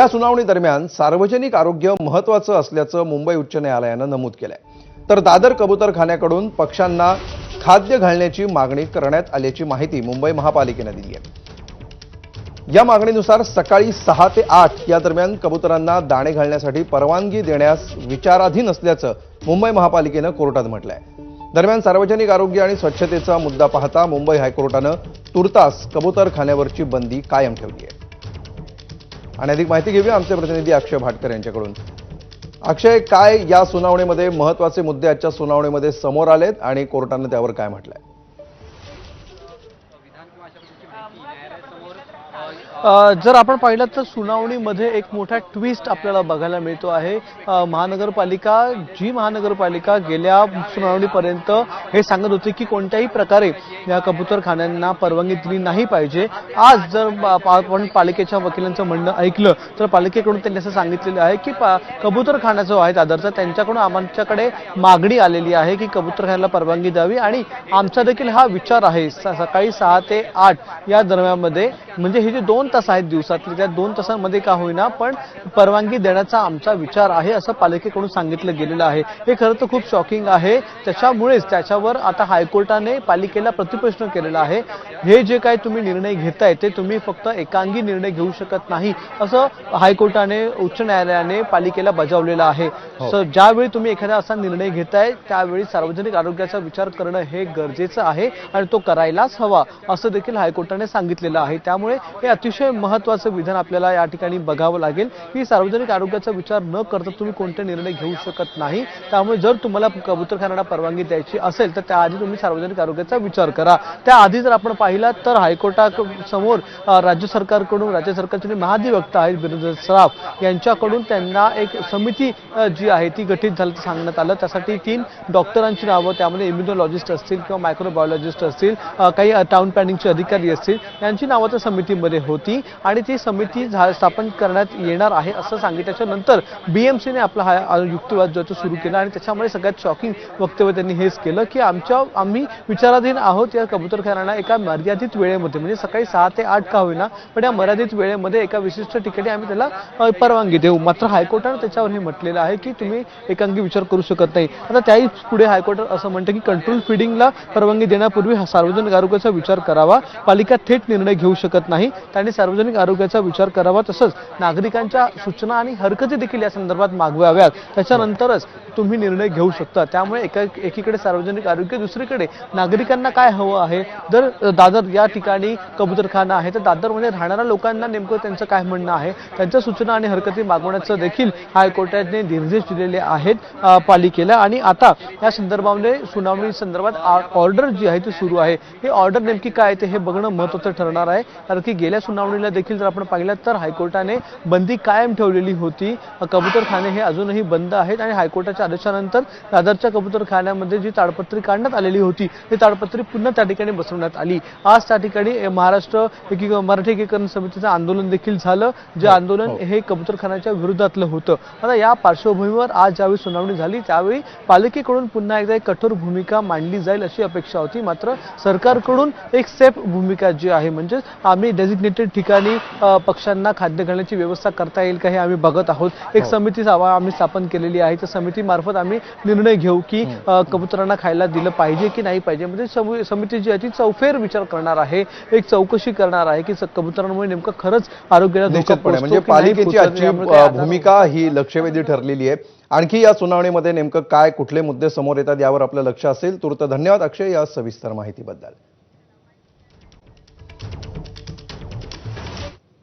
या सुनावणी दरम्यान सार्वजनिक आरोग्य महत्वाचं असल्याचं मुंबई उच्च न्यायालयानं नमूद केलंय. तर दादर कबूतरखान्याकडून पक्षांना खाद्य घालण्याची मागणी करण्यात आल्याची माहिती मुंबई महापालिकेनं दिली आहे. या मागणीनुसार सकाळी सहा ते आठ या दरम्यान कबुतरांना दाणे घालण्यासाठी परवानगी देण्यास विचाराधीन असल्याचं मुंबई महापालिकेनं कोर्टात म्हटलंय. दरम्यान सार्वजनिक आरोग्य आणि स्वच्छतेचा मुद्दा पाहता मुंबई हायकोर्टानं तुर्तास कबुतरखान्यावरची बंदी कायम ठेवली आहे. आणि अधिक माहिती घेऊया आमचे प्रतिनिधी अक्षय भाटकर यांच्याकडून. अक्षय काय या सुनावणीमध्ये महत्त्वाचे मुद्दे आजच्या सुनावणीमध्ये समोर आलेत आणि कोर्टानं त्यावर काय म्हटलंय? जर आपण पाहिलं तर सुनावणीमध्ये एक मोठा ट्विस्ट आपल्याला बघायला मिळतो आहे. महानगरपालिका जी महानगरपालिका गेल्या सुनावणीपर्यंत हे सांगत होती की कोणत्याही प्रकारे या कबूतरखान्यांना परवानगी दिली नाही पाहिजे. आज जर आपण पालिकेच्या वकिलांचं म्हणणं ऐकलं तर पालिकेकडून त्यांनी असं सांगितलेलं आहे की पा- कबूतरखाना जो आहे दादरचा त्यांच्याकडून आमच्याकडे मागणी आलेली आहे की कबूतरखान्याला परवानगी द्यावी. आणि आमचा देखील हा विचार आहे. स- सकाळी सहा ते आठ या दरम्यानमध्ये म्हणजे हे जे दोन तास आहेत दिवसातले त्या दोन तासांमध्ये का होईना पण परवानगी देण्याचा आमचा विचार आहे असं पालिकेकडून सांगितलं गेलेलं आहे. हे खरं तर खूप शॉकिंग आहे. त्याच्यामुळेच त्याच्यावर आता हायकोर्टाने पालिकेला प्रतिप्रश्न केलेला आहे. हे जे काय तुम्ही निर्णय घेताय ते तुम्ही फक्त एकांगी निर्णय घेऊ शकत नाही असं हायकोर्टाने उच्च न्यायालयाने पालिकेला बजावलेलं आहे. सर ज्यावेळी तुम्ही एखादा असा निर्णय घेताय त्यावेळी सार्वजनिक आरोग्याचा विचार करणं हे गरजेचं आहे आणि तो करायलाच हवा असं देखील हायकोर्टाने सांगितलेलं आहे. त्यामुळे त्यामुळे हे अतिशय महत्वाचं विधान आपल्याला या ठिकाणी बघावं लागेल. की सार्वजनिक आरोग्याचा विचार न करता तुम्ही कोणते निर्णय घेऊ शकत नाही. त्यामुळे जर तुम्हाला कबूतरखान्याला परवानगी द्यायची असेल तर त्याआधी तुम्ही सार्वजनिक आरोग्याचा विचार करा. त्याआधी जर आपण पाहिला तर हायकोर्टासमोर राज्य सरकारकडून राज्य सरकारचे जे महाधिवक्ता आहेत बिरेंद्र सराफ यांच्याकडून त्यांना एक समिती जी आहे ती गठीत झाल्याचं सांगण्यात आलं. त्यासाठी तीन डॉक्टरांची नावं त्यामध्ये इम्युनॉलॉजिस्ट असतील किंवा मायक्रोबायोलॉजिस्ट असतील काही टाउन प्लॅनिंगचे अधिकारी असतील यांची नावं त्या समितीमध्ये होती आणि ती समिती झा- स्थापन करण्यात येणार आहे असं सांगितल्याच्या नंतर बीएमसीने आपला हा युक्तिवाद जो सुरू केला आणि त्याच्यामुळे सगळ्यात शॉकिंग वक्तव्य त्यांनी हेच केलं की आमच्या आम्ही विचाराधीन आहोत या कबूतरखान्यांना एका मर्यादित वेळेमध्ये म्हणजे सकाळी सहा ते आठ का होईना पण या मर्यादित वेळेमध्ये एका विशिष्ट ठिकाणी आम्ही त्याला परवानगी देऊ. मात्र हायकोर्टानं त्याच्यावर हे म्हटलेलं आहे की तुम्ही एकांगी विचार करू शकत नाही. आता त्याही पुढे हायकोर्ट असं म्हणतं की कंट्रोल फिडिंगला परवानगी देण्यापूर्वी सार्वजनिक आरोग्याचा विचार करावा. पालिका थेट निर्णय घेऊ शकत नाही. त्यांनी सार्वजनिक आरोग्याचा विचार करावा तसंच नागरिकांच्या सूचना आणि हरकती देखील या संदर्भात मागवाव्यात. त्याच्यानंतरच तुम्ही निर्णय घेऊ शकता. त्यामुळे एका एकीकडे सार्वजनिक आरोग्य दुसरीकडे नागरिकांना काय हवं आहे? जर दादर या ठिकाणी कबूतरखाना आहे तर दादरमध्ये राहणाऱ्या लोकांना नेमकं त्यांचं काय म्हणणं आहे? त्यांच्या सूचना आणि हरकती मागवण्याचं देखील हायकोर्टाने निर्देश दिलेले आहेत पालिकेला. आणि आता या संदर्भामध्ये सुनावणी संदर्भात ऑर्डर जी आहे ती सुरू आहे. हे ऑर्डर नेमकी काय आहे ते हे बघणं महत्त्वाचं ठरणार आहे. कारण की गेल्या सुनावणीला देखील जर आपण पाहिलं तर हायकोर्टाने बंदी कायम ठेवलेली होती. कबूतरखाने हे अजूनही बंद आहेत आणि हायकोर्टाच्या आदेशानंतर दादरच्या कबूतरखान्यामध्ये जी ताडपत्री काढण्यात आलेली होती ती ताडपत्री पुन्हा त्या ठिकाणी बसवण्यात आली. आज त्या ठिकाणी महाराष्ट्र एकी मराठी एकीकरण समितीचं आंदोलन देखील झालं जे आंदोलन हे. कबूतरखान्याच्या विरोधातलं होतं. आता या पार्श्वभूमीवर आज ज्यावेळी सुनावणी झाली त्यावेळी पालिकेकडून पुन्हा एकदा एक कठोर भूमिका मांडली जाईल अशी अपेक्षा होती. मात्र सरकारकडून एक सेफ भूमिका जी आहे म्हणजे आम्ही डेझिग्नेटेड ठिकाणी पक्ष्यांना खाद्य घालण्याची व्यवस्था करता येईल का हे आम्ही बघत आहोत. एक समिती सावा- आम्ही स्थापन केलेली आहे. त्या समितीमार्फत आम्ही निर्णय घेऊ की अ, कबुतरांना खायला दिलं पाहिजे की नाही पाहिजे. म्हणजे समु- समिती जी आहे ती चौफेर विचार करणार आहे. एक चौकशी करणार आहे की कबुतरांमुळे नेमकं खरंच आरोग्याला धोका म्हणजे पालिकेची आजची भूमिका ही लक्षवेधी ठरलेली आहे. आणखी या सुनावणीमध्ये नेमकं काय कुठले मुद्दे समोर येतात यावर आपलं लक्ष असेल. तूर्त धन्यवाद अक्षय या सविस्तर माहितीबद्दल.